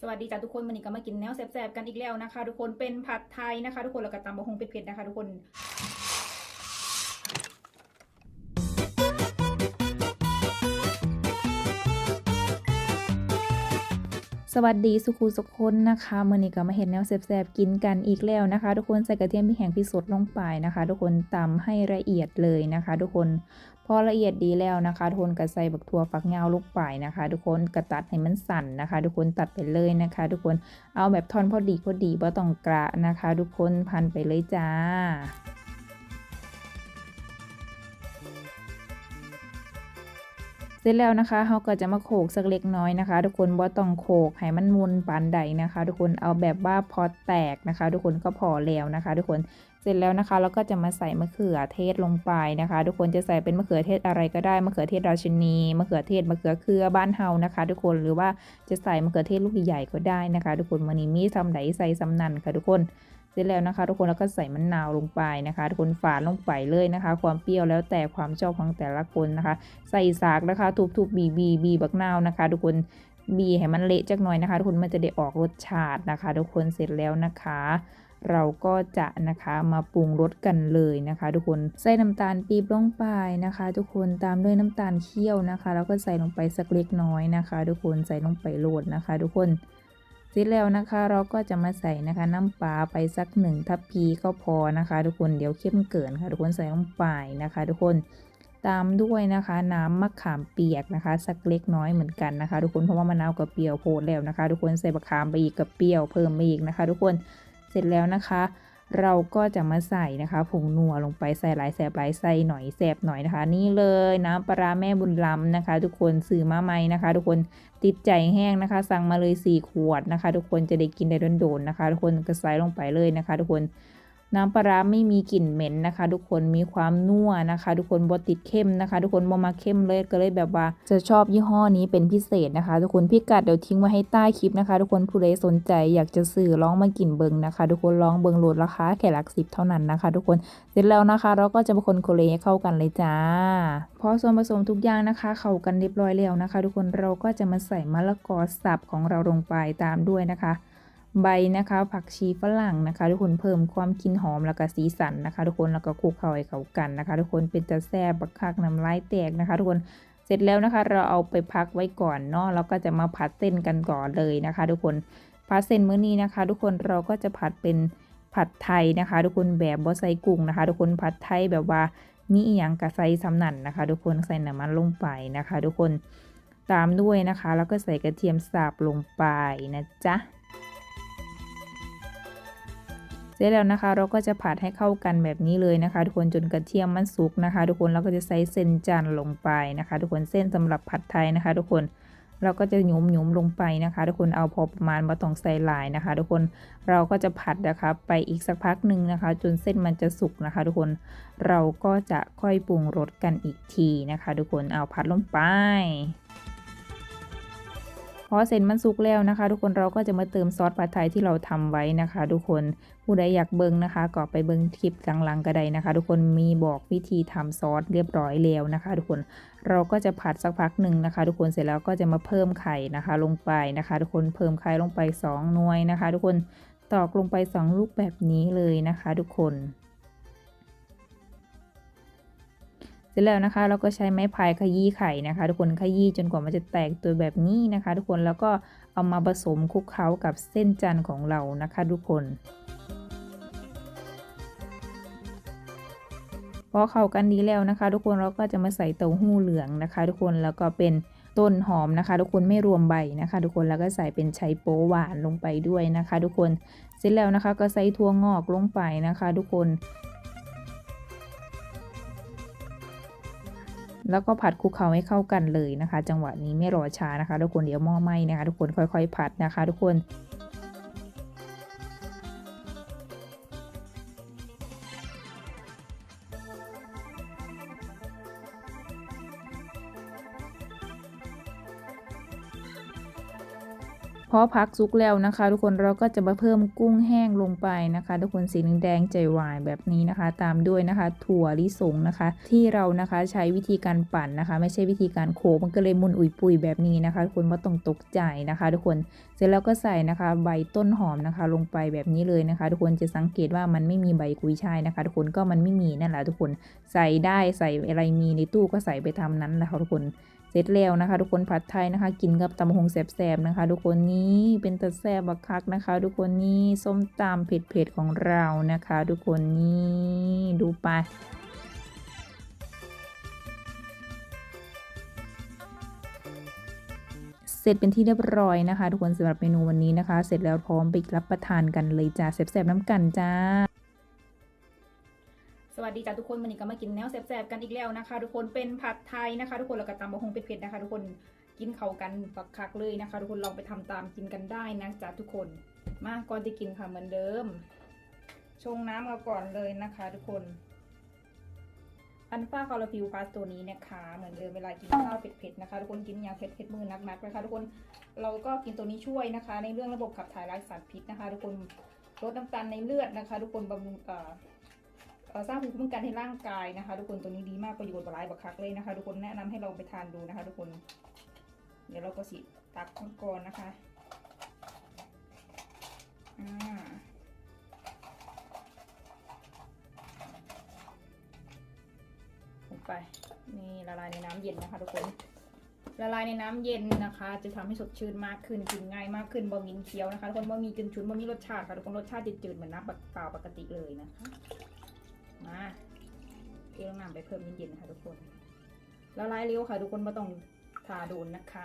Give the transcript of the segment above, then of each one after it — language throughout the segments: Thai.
สวัสดีจ้าทุกคนวันนี้ก็มากินแนวแซ่บๆกันอีกแล้วนะคะ ทุกคนเป็นผัดไทยนะคะ ทุกคนแล้วก็ตำบะฮงเผ็ดๆนะคะ ทุกคน วัสดีสุขูสุขคนนะคะเมื่อนี้ก็มาเห็นแนวแซ่บๆกินกันอีกแล้วนะคะ ทุกคนใส่กระเทียมพริกแห้งพริกสดลงไปนะคะ ทุกคนตำให้ละเอียดเลยนะคะ ทุกคนพอละเอียดดีแล้วนะคะ ทุกคนก็ใส่บักถั่วฝักยาวลงไปนะคะ ทุกคนกระตัดให้มันสั่นนะคะ ทุกคนตัดไปเลยนะคะ ทุกคนเอาแบบทอนพอดีพอดีบ่ต้องกระนะคะ ทุกคนพันไปเลยจ้า ร็จแล้วนะคะเราก็จะมาโขกสักเล็กน้อยนะคะ ทุกคนบ่ต้องโขกให้มันมุนปานใดนะคะ ทุกคนเอาแบบว่าพอแตกนะคะ ทุกคนก็พอแล้วนะคะ ทุกคนเสร็จแล้วนะคะเราก็จะมาใส่มะเขือเทศลงไปนะคะ ทุกคนจะใส่เป็นมะเขือเทศอะไรก็ได้มะเขือเทศราชินีมะเขือเทศมะเขือเครือบ้านเฮานะคะ ทุกคนหรือว่าจะใส่มะเขือเทศลูกใหญ่ก็ได้นะคะ ทุกคนวันนี้มีทำไดใส่สำนันค่ะทุกคน สร็จแล้วนะคะ ทุกคนแล้วก็ใส่มะนาวลงไปนะคะ ทุกคนฝานลงไปเลยนะคะ ความเปรี้ยวแล้วแต่ความชอบของแต่ละคนนะคะ ใส่สากนะคะทุบๆบีบีบีบักนาวนะคะ ทุกคนบีให้มันเละจักหน่อยนะคะ ทุกคนมันจะได้ออกรสชาตินะคะ ทุกคนเสร็จแล้วนะคะ เราก็จะนะคะมาปรุงรสกันเลยนะคะ ทุกคนใส่น้ำตาลปี๊บลงไปนะคะ ทุกคนตามด้วยน้ำตาลเคี่ยวนะคะ แล้วก็ใส่ลงไปสักเล็กน้อยนะคะ ทุกคนใส่ลงไปโรดนะคะ ทุกคน เสร็จแล้วนะคะเราก็จะมาใส่นะคะน้ำปลาไปสักหนึ่งทัพพีก็พอนะคะ ทุกคนเดี๋ยวเข้มเกินค่ะ ทุกคนใส่ลงไปนะคะ ทุกคนตามด้วยนะคะ น้ำมะขามเปียกนะคะ สักเล็กน้อยเหมือนกันนะคะ ทุกคนเพราะว่ามะนาวกับเปรี้ยวโพดแล้วนะคะ ทุกคนใส่มะขามไปอีกกับเปรี้ยวเพิ่มไปอีกนะคะ ทุกคนเสร็จแล้วนะคะ เราก็จะมาใส่นะคะผงนัวลงไปใส่หลายแสบหลายใส่หน่อยแสบหน่อยนะคะ นี่เลยน้ำปลาแม่บุญล้ำนะคะ ทุกคนซื้อมาไหมนะคะ ทุกคนติดใจแห้งนะคะ สั่งมาเลย 4 ขวดนะคะ ทุกคนจะได้กินได้โดนๆนะคะ ทุกคนก็ใส่ลงไปเลยนะคะ ทุกคน น้ำปลาไม่มีกลิ่นเหม็นนะคะ ทุกคนมีความนัวนะคะ ทุกคนบติดเข้มนะคะ ทุกคนบ่มาเข้มเลยก็เลยแบบว่า จะชอบยี่ห้อนี้เป็นพิเศษนะคะ ทุกคนพิกัดเดี๋ยวทิ้งไว้ให้ใต้คลิปนะคะ ทุกคนผู้ใดสนใจอยากจะซื้อลองมากินเบิงนะคะ ทุกคนลองเบิงโหลดราคาแค่หลักสิบเท่านั้นนะคะ ทุกคนเสร็จแล้วนะคะ เราก็จะมาคนโคเลให้เข้ากันเลยจ้าพอส่วนผสมทุกอย่างนะคะ เข้ากันเรียบร้อยแล้วนะคะ ทุกคนเราก็จะมาใส่มะละกอสับของเราลงไปตามด้วยนะคะ ใบนะคะผักชีฝรั่งนะคะ ทุกคนเพิ่มความกลิ่นหอมแล้วก็สีสันนะคะ ทุกคนแล้วก็คลุกเข้าให้เข้ากันนะคะ ทุกคนเป็นจะแซ่บบักคักน้ำลายแตกนะคะ ทุกคนเสร็จแล้วนะคะ เราเอาไปพักไว้ก่อนเนาะแล้วก็จะมาผัดเส้นกันก่อนเลยนะคะ ทุกคนผัดเส้นมื้อนี้นะคะ ทุกคนเราก็จะผัดเป็นผัดไทยนะคะ ทุกคนแบบบ่ใส่กุ้งนะคะ ทุกคนผัดไทยแบบว่ามีอีหยังกะใส่สำนันนะคะ ทุกคนใส่น้ำมันลงไปนะคะ ทุกคนตามด้วยนะคะ แล้วก็ใส่กระเทียมสับลงไปนะจ๊ะ เสร็จแล้วนะคะ เราก็จะผัดให้เข้ากันแบบนี้เลยนะคะ ทุกคนจนกระเทียมมันสุกนะคะ ทุกคนเราก็จะใส่เส้นจันทร์ลงไปนะคะ ทุกคนเส้นสำหรับผัดไทยนะคะ ทุกคนเราก็จะหยุมหยุมลงไปนะคะ ทุกคนเอาพอประมาณมาต้องใส่ลายนะคะ ทุกคนเราก็จะผัดนะคะไปอีกสักพักหนึ่งนะคะ จนเส้นมันจะสุกนะคะ ทุกคนเราก็จะค่อยปรุงรสกันอีกทีนะคะ ทุกคนเอาผัดลงไป พอเส้นมันสุกแล้วนะคะ ทุกคนเราก็จะมาเติมซอสผัดไทยที่เราทำไว้นะคะ ทุกคนผู้ใดอยากเบิ่งนะคะก็ไปเบิ่งคลิปหลังๆก็ได้นะคะ ทุกคนมีบอกวิธีทำซอสเรียบร้อยแล้วนะคะ ทุกคนเราก็จะผัดสักพักหนึ่งนะคะ ทุกคนเสร็จแล้วก็จะมาเพิ่มไข่นะคะ ลงไปนะคะ ทุกคนเพิ่มไข่ลงไป2หน่วยนะคะ ทุกคนตอกลงไป 2 ลูกแบบนี้เลยนะคะ ทุกคน ร็จแล้วนะคะ เราก็ใช้ไม้พายขยี้ไข่นะคะ ทุกคนขยี้จนกว่ามันจะแตกตัวแบบนี้นะคะ ทุกคนแล้วก็เอามาผสมคลุกเคล้ากับเส้นจันทร์ของเรานะคะ ทุกคนพอเข้ากันดีแล้วนะคะ ทุกคนเราก็จะมาใส่เต้าหู้เหลืองนะคะ ทุกคนแล้วก็เป็นต้นหอมนะคะ ทุกคนไม่รวมใบนะคะ ทุกคนแล้วก็ใส่เป็นไชโป๊หวานลงไปด้วยนะคะ ทุกคนเสร็จแล้วนะคะ ก็ใส่ถั่วงอกลงไปนะคะ ทุกคน แล้วก็ผัดคลุกเคล้าให้เข้ากันเลยนะคะ จังหวะนี้ไม่รอช้านะคะ ทุกคนเดี๋ยวหม้อไหม้นะคะ ทุกคนค่อย ๆ ผัดนะคะ ทุกคน พอพักสุกแล้วนะคะ ทุกคนเราก็จะมาเพิ่มกุ้งแห้งลงไปนะคะ ทุกคนสีแดงใจวายแบบนี้นะคะ ตามด้วยนะคะ ถั่วลิสงนะคะ ที่เรานะคะใช้วิธีการปั่นนะคะ ไม่ใช่วิธีการโขมันก็เลยมุนอุยปุยแบบนี้นะคะ ทุกคนว่าต้องตกใจนะคะ ทุกคนเสร็จแล้วก็ใส่นะคะใบต้นหอมนะคะ ลงไปแบบนี้เลยนะคะ ทุกคนจะสังเกตว่ามันไม่มีใบกุยช่ายนะคะ ทุกคนก็มันไม่มีนั่นแหละทุกคนใส่ได้ใส่อะไรมีในตู้ก็ใส่ไปทำนั้นนะคะทุกคนเสร็จแล้วนะคะ ทุกคนผัดไทยนะคะ กินกับตำบักหงแสบๆนะคะ ทุกคนนี้เป็นตะแซบบักคักนะคะ ทุกคนนี่ส้มตำเผ็ดๆของเรานะคะ ทุกคนนี่ดูไปเสร็จเป็นที่เรียบร้อยนะคะ ทุกคนสำหรับเมนูวันนี้นะคะ เสร็จแล้วพร้อมไปรับประทานกันเลยจ้าแซ่บๆน้ำกันจ้า วัสดีจ้าทุกคนวันนี้ก็มากินแนวแซ่บๆกันอีกแล้วนะคะ ทุกคนเป็นผัดไทยนะคะ ทุกคนแล้วก็ตำบะฮงเผ็ดๆนะคะ ทุกคนกินเขากันปักคักเลยนะคะ ทุกคนลองไปทำตามกินกันได้นะจ้าทุกคนมาก่อนจะกินค่ะเหมือนเดิม ชงน้ำมาก่อนเลยนะคะ ทุกคนอันฟ้าคาราฟิวพาสตัวนี้นะคะเหมือนเดิมเวลากินข้าวเผ็ดๆนะคะ ทุกคนกินอย่างเผ็ดเผ็ดมือนักๆนะคะทุกคนเราก็กินตัวนี้ช่วยนะคะ ในเรื่องระบบขับถ่ายไร้สารพิษนะคะ ทุกคนลดน้ำตาลในเลือดนะคะ ทุกคนบำรุงอ่อเอ่อ สร้างภูมิคุ้มกันให้ร่างกายนะคะ ทุกคนตัวนี้ดีมากประโยชน์หลายบักคักเลยนะคะ ทุกคนแนะนำให้ลองไปทานดูนะคะ ทุกคน เดี๋ยวเราก็สิตักข้างก่อนนะคะอ่าลงไปนี่ละลายในน้ำเย็นนะคะทุกคน ละลายในน้ำเย็นนะคะ จะทำให้สดชื่นมากขึ้นกินง่ายมากขึ้นบะหมี่เคี้ยวนะคะทุกคนบะหมี่กึนชุนบะหมี่รสชาติค่ะทุกคนรสชาติจืดๆเหมือนน้ำเปล่าปกติเลยนะคะ มาเทลงน้ำไปเพิ่มเย็นๆนะคะทุกคนละลายเร็วค่ะทุกคนไม่ต้องทาโดนนะคะ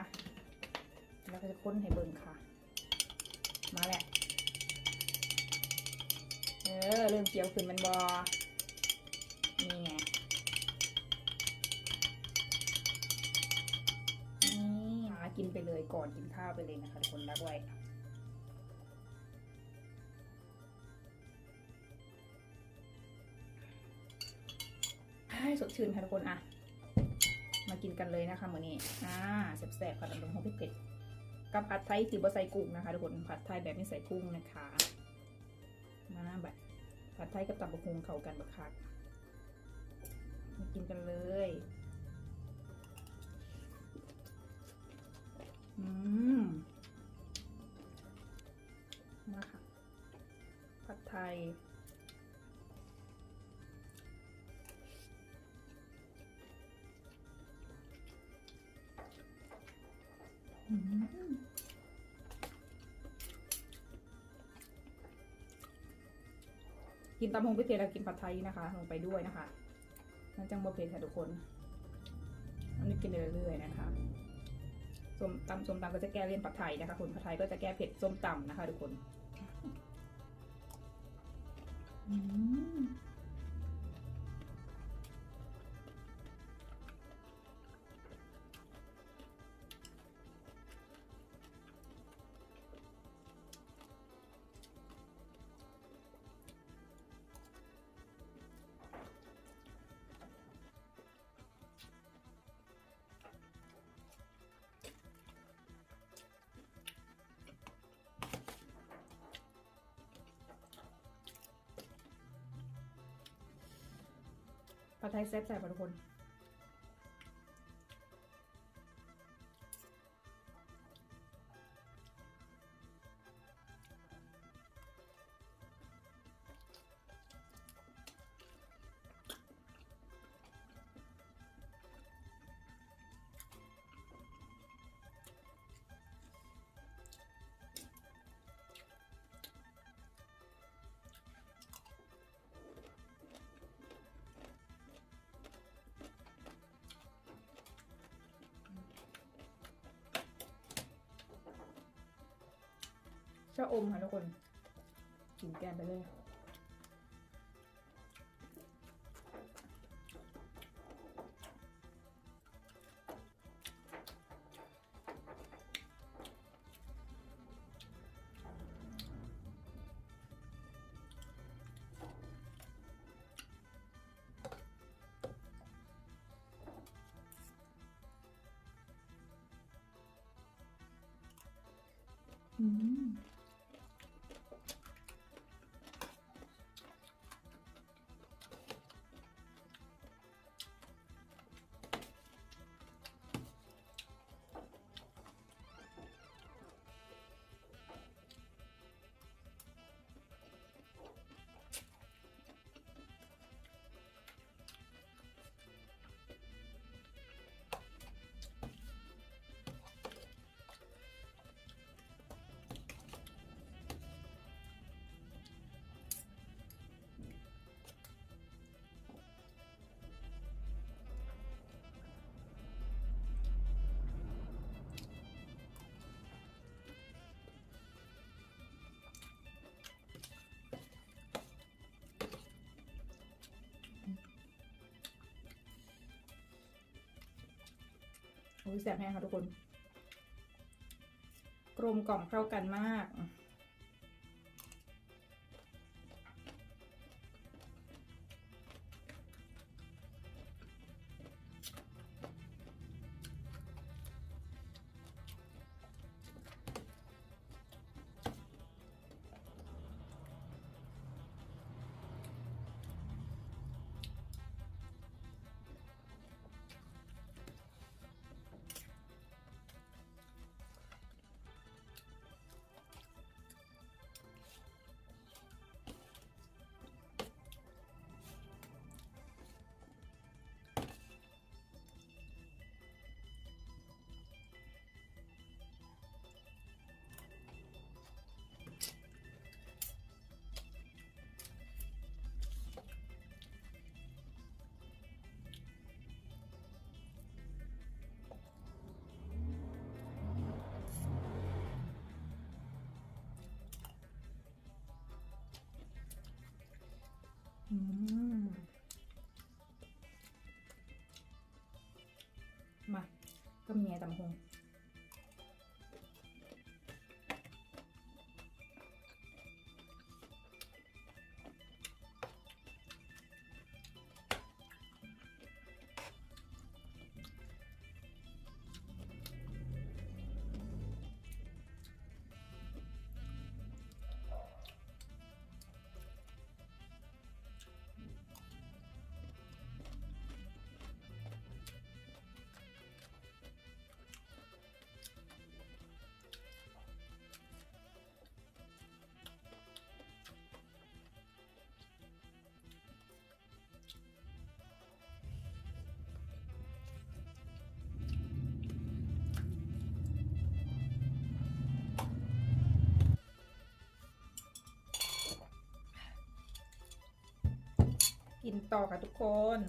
แล้วก็จะค้นให้เบิ่งค่ะ มาแหละเออเริ่มเขียวขึ้นมันบอนี่ไงนี่หากินไปเลยก่อนกินข้าวไปเลยนะคะทุกคนรักไว้ สดชื่นค่ะทุกคนอะ มากินกันเลยนะคะมื้อนี้อ่าแซ่บๆค่ะตำลงหอมเผ็ดกับผัดไทยสีบะใส่กุ้งนะคะทุกคนผัดไทยแบบไม่ใส่กุ้งนะคะมาแบบผัดไทยกับตำบะฮงเข้ากันบักคักมากินกันเลยอืมมาค่ะผัดไทย กินตำฮงไปเทแล้วกินผัดไทยนะคะ ลงไปด้วยนะคะนั่นจังบะเพ็ดค่ะทุกคน อันนี้กินเรื่อยๆนะคะส้มตำส้มตำก็จะแก้เลี่ยนผัดไทยนะคะคุณผัดไทยก็จะแก้เผ็ดส้มตำนะคะ ทุกคน อืม ผัดไทยแซ่บๆค่ะทุกคน ชะอมค่ะทุกคนกินแกนไปเลยอื้ม แสบแห้งค่ะทุกคน กลมกล่อมเข้ากันมาก มาก็มีไงตำหง กินต่อค่ะทุกคน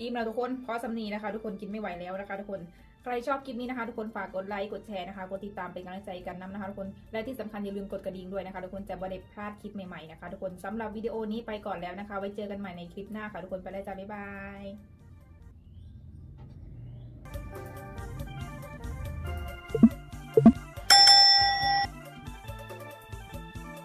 อิ่มแล้วทุกคนพอสำนีนะคะ ทุกคนกินไม่ไหวแล้วนะคะ ทุกคนใครชอบคลิปนี้นะคะ ทุกคนฝากกดไลค์กดแชร์นะคะกดติดตามเป็นกำลังใจกันนำนะคะทุกคนและที่สำคัญอย่าลืมกดกระดิ่งด้วยนะคะ ทุกคนจะไม่ได้พลาดคลิปใหม่ๆนะคะ ทุกคนสำหรับวิดีโอนี้ไปก่อนแล้วนะคะ ไว้เจอกันใหม่ในคลิปหน้าค่ะทุกคนไปแล้วจ้าบ๊ายบาย